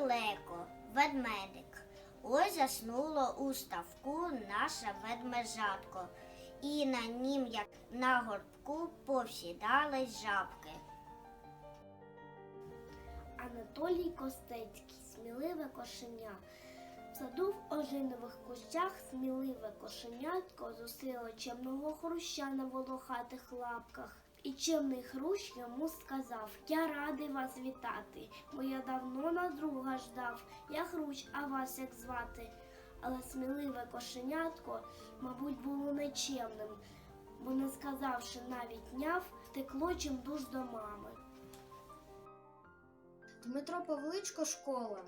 хуторові леко, ведмедик. Ось заснуло у ставку наше ведмежатко, і на нім, як на горбку, повсідались жабки. Анатолій Костецький, сміливе кошеня. В саду в ожинових кущах сміливе кошенятко зустріло чемного хруща на волохатих лапках. І чемний хрущ йому сказав: Я радий вас вітати, бо я давно на друга ждав. Я хрущ, а вас як звати. Але сміливе кошенятко, мабуть, було нечемним, бо не сказавши навіть няв, втекло чимдуж до мами. Дмитро Павличко школа.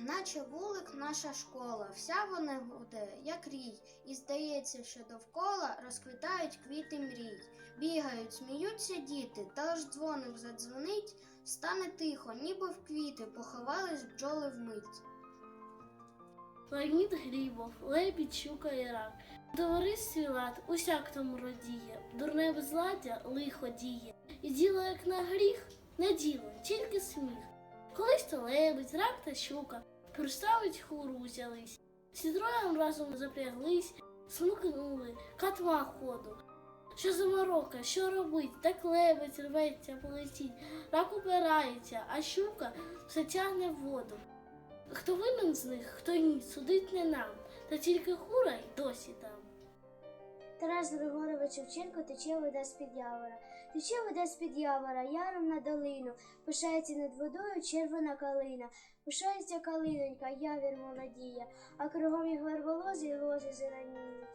Наче вулик наша школа, вся вона гуде, як рій, і здається, що довкола розквітають квіти мрій. Бігають, сміються діти, та аж дзвоник задзвонить, стане тихо, ніби в квіти поховались бджоли вмить. Леонід Глібов, лебідь, щука і рак. Товаристві лад усяк тому радіє, дурне безладдя лихо діє. І діло як на гріх, не діло, тільки сміх. Колись то лебедь, рак та щука приставить хуру взялись. Всі троєм разом запряглись, смикнули, катма ходу. Що за морока, що робить? Так лебедь рветься, полетіть, рак упирається, а щука все тягне в воду. Хто винен з них, хто ні, судить не нам, та тільки хура й досі там. Тарас Григорович Шевченко тече вода з-під явора. Тече вода з-під явора, яром на долину. Пишається над водою червона калина. Пишається калинонька, явір молодіє, а кругом їх верболози й лози зеленіють.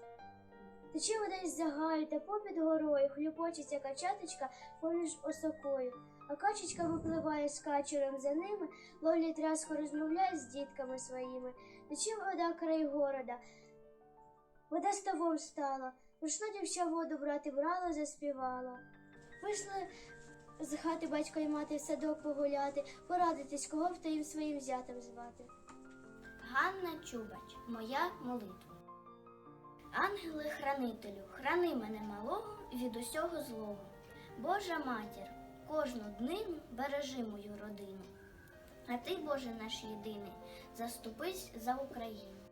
Тече вода із загаю та попід горою, хлюпочеться качаточка поміж осокою. А качечка випливає з качуром за ними, ловлять разко розмовляє з дітками своїми. Тече вода край города, Вода ставом стала, прийшла дівча воду брати брала, заспівала. Вийшли з хати батько і мати в садок погуляти, порадитись, кого б то їм своїм зятем звати. Ганна Чубач, моя молитва. Ангеле хранителю, храни мене малого від усього злого. Божа матір, кожну днину бережи мою родину. А ти, Боже наш єдиний, заступись за Україну.